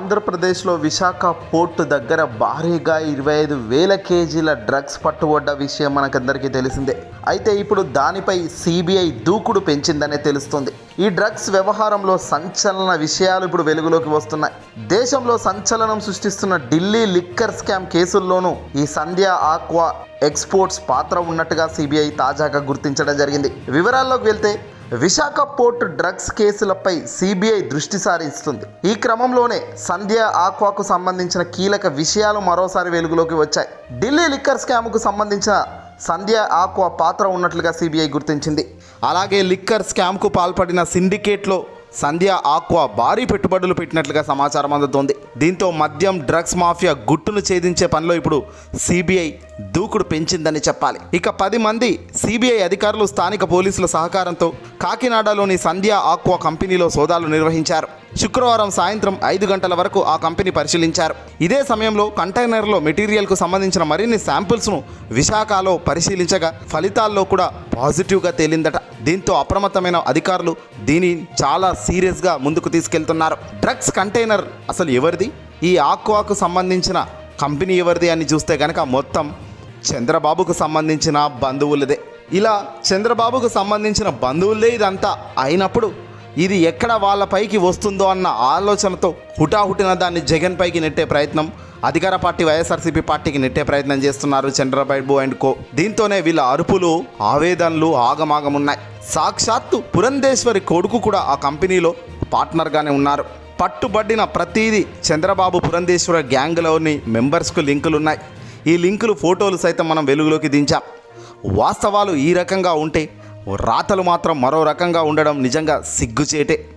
ఆంధ్రప్రదేశ్లో విశాఖ పోర్టు దగ్గర భారీగా ఇరవై ఐదు వేల కేజీల డ్రగ్స్ పట్టుబడ్డ విషయం మనకందరికీ తెలిసిందే. అయితే ఇప్పుడు దానిపై సిబిఐ దూకుడు పెంచిందనే తెలుస్తుంది. ఈ డ్రగ్స్ వ్యవహారంలో సంచలన విషయాలు ఇప్పుడు వెలుగులోకి వస్తున్నాయి. దేశంలో సంచలనం సృష్టిస్తున్న ఢిల్లీ లిక్కర్ స్కామ్ కేసుల్లోనూ ఈ సంధ్య ఆక్వా ఎక్స్పోర్ట్స్ పాత్ర ఉన్నట్టుగా సిబిఐ తాజాగా గుర్తించడం జరిగింది. వివరాల్లోకి వెళ్తే విశాఖ పోర్ట్ డ్రగ్స్ కేసులపై సిబిఐ దృష్టి సారిస్తుంది. ఈ క్రమంలోనే సంధ్య ఆక్వాకు సంబంధించిన కీలక విషయాలు మరోసారి వెలుగులోకి వచ్చాయి. ఢిల్లీ లిక్కర్ స్కామ్కు సంబంధించిన సంధ్య ఆక్వా పాత్ర ఉన్నట్లుగా సిబిఐ గుర్తించింది. అలాగే లిక్కర్ స్కామ్కు పాల్పడిన సిండికేట్లో సంధ్య ఆక్వా భారీ పెట్టుబడులు పెట్టినట్లుగా సమాచారం అందుతోంది. దీంతో మద్యం డ్రగ్స్ మాఫియా గుట్టును ఛేదించే పనిలో ఇప్పుడు సిబిఐ దూకుడు పెంచిందని చెప్పాలి. ఇక పది మంది సిబిఐ అధికారులు స్థానిక పోలీసుల సహకారంతో కాకినాడలోని సంధ్య ఆక్వా కంపెనీలో సోదాలు నిర్వహించారు. శుక్రవారం సాయంత్రం ఐదు గంటల వరకు ఆ కంపెనీ పరిశీలించారు. ఇదే సమయంలో కంటైనర్లో మెటీరియల్కు సంబంధించిన మరిన్ని శాంపిల్స్ను విశాఖలో పరిశీలించగా ఫలితాల్లో కూడా పాజిటివ్గా తేలిందట. దీంతో అప్రమత్తమైన అధికారులు దీనిని చాలా సీరియస్గా ముందుకు తీసుకెళ్తున్నారు. డ్రగ్స్ కంటైనర్ అసలు ఎవరిది? ఈ ఆక్వాకు సంబంధించిన కంపెనీ ఎవరిది అని చూస్తే కనుక మొత్తం చంద్రబాబుకు సంబంధించిన బంధువులదే. ఇలా చంద్రబాబుకు సంబంధించిన బంధువులే ఇదంతా అయినప్పుడు ఇది ఎక్కడ వాళ్ళ పైకి వస్తుందో అన్న ఆలోచనతో హుటాహుటిన దాన్ని జగన్ పైకి నెట్టే ప్రయత్నం. అధికార పార్టీ వైఎస్ఆర్సీపీ పార్టీకి నెట్టే ప్రయత్నం చేస్తున్నారు చంద్రబాబు అండ్ కో. దీంతోనే వీళ్ళ అరుపులు ఆవేదనలు ఆగమాగమున్నాయి. సాక్షాత్తు పురంధేశ్వరి కొడుకు కూడా ఆ కంపెనీలో పార్ట్నర్గానే ఉన్నారు. పట్టుబడిన ప్రతిదీ చంద్రబాబు పురంధేశ్వర గ్యాంగ్లోని మెంబర్స్కు లింకులు ఉన్నాయి ఈ లింకులు ఫోటోలు సైతం మనం వెలుగులోకి దించాం. వాస్తవాలు ఈ రకంగా ఉంటే రాతలు మాత్రం మరో రకంగా ఉండడం నిజంగా సిగ్గుచేటే.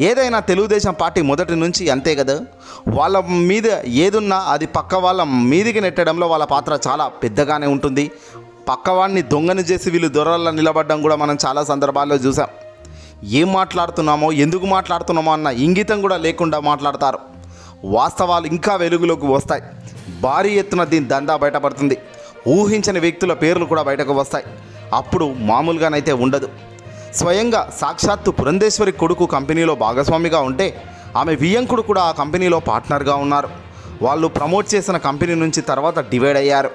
ఏదైనా తెలుగుదేశం పార్టీ మొదటి నుంచి అంతే కదా? వాళ్ళ మీద ఏదున్నా అది పక్క వాళ్ళ మీదికి నెట్టడంలో వాళ్ళ పాత్ర చాలా పెద్దగానే ఉంటుంది. పక్కవాడిని దొంగని చేసి వీళ్ళు దొరల్లో నిలబడడం కూడా మనం చాలా సందర్భాల్లో చూసాం. ఏం మాట్లాడుతున్నామో ఎందుకు మాట్లాడుతున్నామో అన్న ఇంగితం కూడా లేకుండా మాట్లాడతారు. వాస్తవాలు ఇంకా వెలుగులోకి వస్తాయి. భారీ ఎత్తున దీని దందా బయటపడుతుంది. ఊహించని వ్యక్తుల పేర్లు కూడా బయటకు వస్తాయి. అప్పుడు మామూలుగానైతే ఉండదు. స్వయంగా సాక్షాత్తు పురంధేశ్వరి కొడుకు కంపెనీలో భాగస్వామిగా ఉంటే ఆమె వియంకుడు కూడా ఆ కంపెనీలో పార్ట్నర్గా ఉన్నారు. వాళ్ళు ప్రమోట్ చేసిన కంపెనీ నుంచి తర్వాత డివైడ్ అయ్యారు.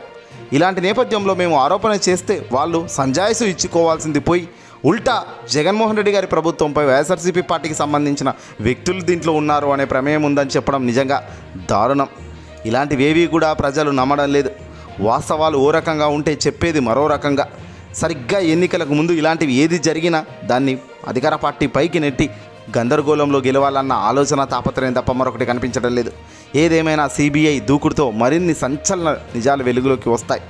ఇలాంటి నేపథ్యంలో మేము ఆరోపణ చేస్తే వాళ్ళు సంజాయిసు ఇచ్చుకోవాల్సింది పోయి ఉల్టా జగన్మోహన్ రెడ్డి గారి ప్రభుత్వంపై వైఎస్ఆర్సీపీ పార్టీకి సంబంధించిన వ్యక్తులు దీంట్లో ఉన్నారు అనే ప్రమేయం ఉందని చెప్పడం నిజంగా దారుణం. ఇలాంటివేవీ కూడా ప్రజలు నమ్మడం లేదు. వాస్తవాలు ఓ రకంగా ఉంటే చెప్పేది మరో రకంగా. సరిగ్గా ఎన్నికలకు ముందు ఇలాంటివి ఏది జరిగినా దాన్ని అధికార పార్టీ పైకి నెట్టి గందరగోళంలో గెలవాలన్న ఆలోచన తాపత్రయం తప్ప మరొకటి కనిపించడం లేదు. ఏదేమైనా సిబిఐ దూకుడుతో మరిన్ని సంచలన నిజాలు వెలుగులోకి వస్తాయి.